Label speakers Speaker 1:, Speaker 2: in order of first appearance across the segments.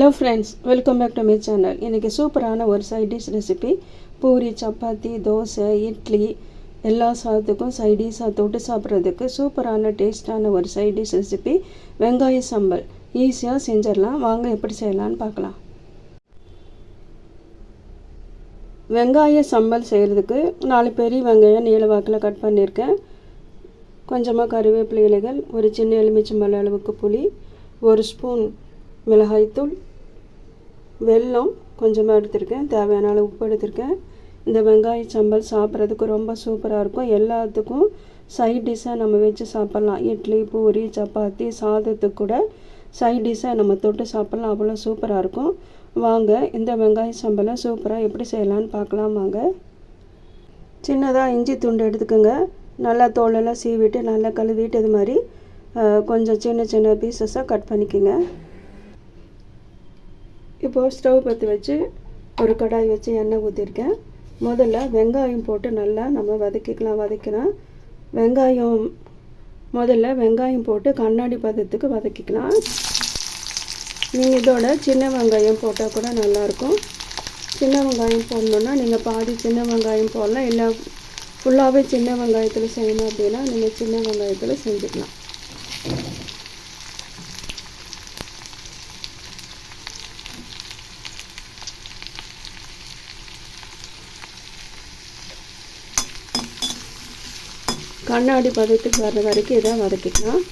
Speaker 1: Hello friends welcome back to my channel இன்றைக்கி சூப்பரான ஒரு side dish recipe puri chapati dosa idli எல்லா சாதத்துக்கும் சைட் டிஷ்ஷாக தொட்டு சாப்பிட்றதுக்கு சூப்பரான டேஸ்டான ஒரு சைட் டிஷ் ரெசிபி வெங்காய சம்பல். ஈஸியாக செஞ்சிடலாம். வாங்க எப்படி செய்யலான்னு பார்க்கலாம். வெங்காய சம்பல் செய்கிறதுக்கு நாலு பெரிய வெங்காயம் நீள வாக்கில் கட் பண்ணியிருக்கேன். கொஞ்சமாக கருவேப்பிலை இலைகள் ஒரு சின்ன எலுமிச்சம்பழ அளவுக்கு புளி ஒரு ஸ்பூன் மிளகாய்த்தூள் வெல்லம் கொஞ்சமாக எடுத்திருக்கேன். தேவையான அளவு உப்பு எடுத்திருக்கேன். இந்த வெங்காய சம்பல் சாப்பிட்றதுக்கு ரொம்ப சூப்பராக இருக்கும். எல்லாத்துக்கும் சைட் டிஷ்ஷாக நம்ம வச்சு சாப்பிட்லாம். இட்லி பூரி சப்பாத்தி சாதத்துக்கு கூட சைட் டிஷ்ஷாக நம்ம தொட்டு சாப்பிட்லாம். அவ்வளோ சூப்பராக இருக்கும். வாங்க இந்த வெங்காய சம்பலை சூப்பராக எப்படி செய்யலான்னு பார்க்கலாம் வாங்க. சின்னதாக இஞ்சி துண்டு எடுத்துக்கோங்க. நல்லா தோலெல்லாம் சீவிட்டு நல்லா கழுவிட்டு இது மாதிரி கொஞ்சம் சின்ன சின்ன பீசஸாக கட் பண்ணிக்கோங்க. இப்போது ஸ்டவ் பற்றி வச்சு ஒரு கடாய் வச்சு எண்ணெய் ஊற்றிருக்கேன் முதல்ல வெங்காயம் போட்டு நல்லா நம்ம வதக்கிக்கலாம் வதக்கலாம் வெங்காயம் முதல்ல வெங்காயம் போட்டு கண்ணாடி பதத்துக்கு வதக்கிக்கலாம். நீங்கள் இதோட சின்ன வெங்காயம் போட்டால் கூட நல்லாயிருக்கும். சின்ன வெங்காயம் போடணுன்னா நீங்கள் பாதி சின்ன வெங்காயம் போடலாம். இல்லை ஃபுல்லாகவே சின்ன வெங்காயத்தில் செய்யணும் அப்படின்னா நீங்கள் சின்ன வெங்காயத்தில் செஞ்சுக்கலாம். கண்ணாடி பதத்துக்கு வர்ற வரைக்கும் இதை வதக்கிக்கலாம்.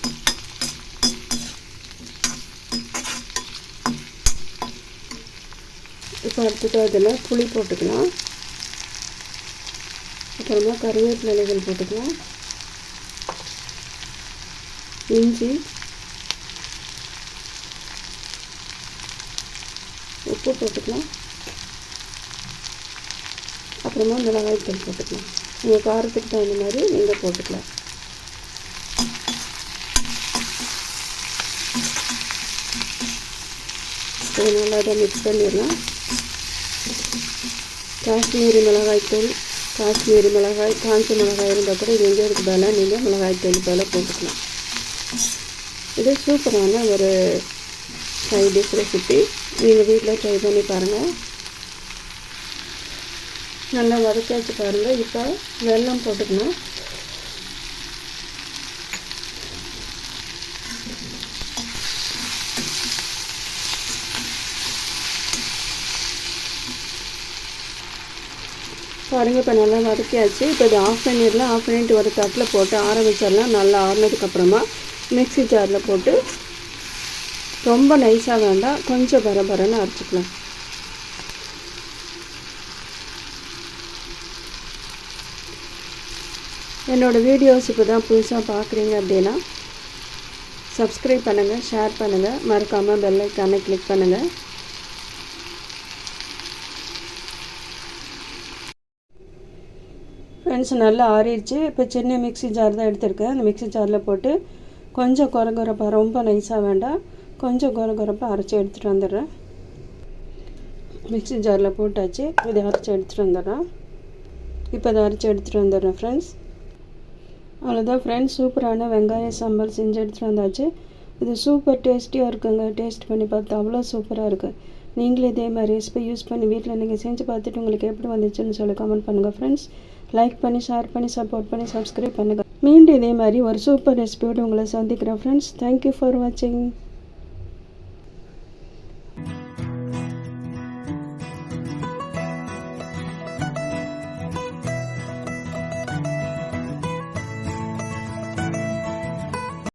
Speaker 1: இப்போ அடுத்தது அதில் புளி போட்டுக்கலாம். அப்புறமா கருவேப்பிலை இலைகள் போட்டுக்கலாம். இஞ்சி. உப்பு போட்டுக்கலாம். அப்புறமா மிளகாய் தூள் போட்டுக்கலாம். உங்கள் காரத்துக்கு தகுந்த மாதிரி நீங்கள் போட்டுக்கலாம். இதை நல்லா இதை மிக்ஸ் பண்ணிடலாம். காஷ்மீரி மிளகாய்த்தூள் காஷ்மீரி மிளகாய் காஞ்சி மிளகாய் இருந்தால் கூட இது எங்கே இருக்கு பதிலாக நீங்கள் மிளகாய்த்தூள் பதிலாக போட்டுக்கலாம். இது சூப்பரான ஒரு சைட் டிஷ் ரெசிபி நீங்கள் வீட்டில் ட்ரை பண்ணி பாருங்கள் நல்லா வதக்காச்சு பாருங்கள் இப்போ வெல்லம் போட்டுக்கணும். பாருங்கள் இப்போ நல்லா வதக்கியாச்சு. இப்போ இது ஆஃப் பண்ணிடலாம் ஆஃப் பண்ணிட்டு ஒரு தட்டில் போட்டு ஆற வச்சிடலாம். நல்லா ஆறினதுக்கப்புறமா மிக்சி ஜாரில் போட்டு ரொம்ப நைஸாக வேண்டாம். கொஞ்சம் பரபரன்னு அரைச்சிக்கலாம். என்னோடய வீடியோஸ் இப்போ தான் புதுசாக பார்க்குறீங்க அப்படின்னா சப்ஸ்கிரைப் பண்ணுங்கள் ஷேர் பண்ணுங்கள் மறக்காமல் பெல்லைக்கானை கிளிக் பண்ணுங்கள் ஃப்ரெண்ட்ஸ் நல்லா ஆறிடுச்சு. இப்போ சின்ன மிக்சி ஜார் தான் எடுத்திருக்கேன். அந்த மிக்சி ஜாரில் போட்டு கொஞ்சம் குறை குறைப்பாக ரொம்ப நைஸாக வேண்டாம். கொஞ்சம் குறை குறைப்பாக அரைச்சி எடுத்துகிட்டு வந்துடுறேன். மிக்சி ஜாரில் போட்டாச்சு. இதை அரைச்சி எடுத்துகிட்டு வந்துடுறேன். இப்போ இதை அரைச்சி எடுத்துகிட்டு வந்துடுறேன் ஃப்ரெண்ட்ஸ் அவ்வளோதான் ஃப்ரெண்ட்ஸ் சூப்பரான வெங்காய சாம்பார் செஞ்சு எடுத்துகிட்டு வந்தாச்சு. இது சூப்பர் டேஸ்டியாக இருக்குங்க. டேஸ்ட் பண்ணி பார்த்து அவ்வளோ சூப்பராக இருக்குது நீங்களும் இதே மாதிரி ரெசிபி யூஸ் பண்ணி வீட்டில் நீங்கள் செஞ்சு பார்த்துட்டு உங்களுக்கு எப்படி வந்துச்சுன்னு சொல்லி கமெண்ட் பண்ணுங்கள் ஃப்ரெண்ட்ஸ் லைக் பண்ணி ஷேர் பண்ணி சப்போர்ட் பண்ணி சப்ஸ்கிரைப் பண்ணுங்கள் மீண்டும் இதே மாதிரி ஒரு சூப்பர் ரெசிபியோடு உங்களை சந்திக்கிறேன் ஃப்ரெண்ட்ஸ் தேங்க்யூ ஃபார் வாட்சிங்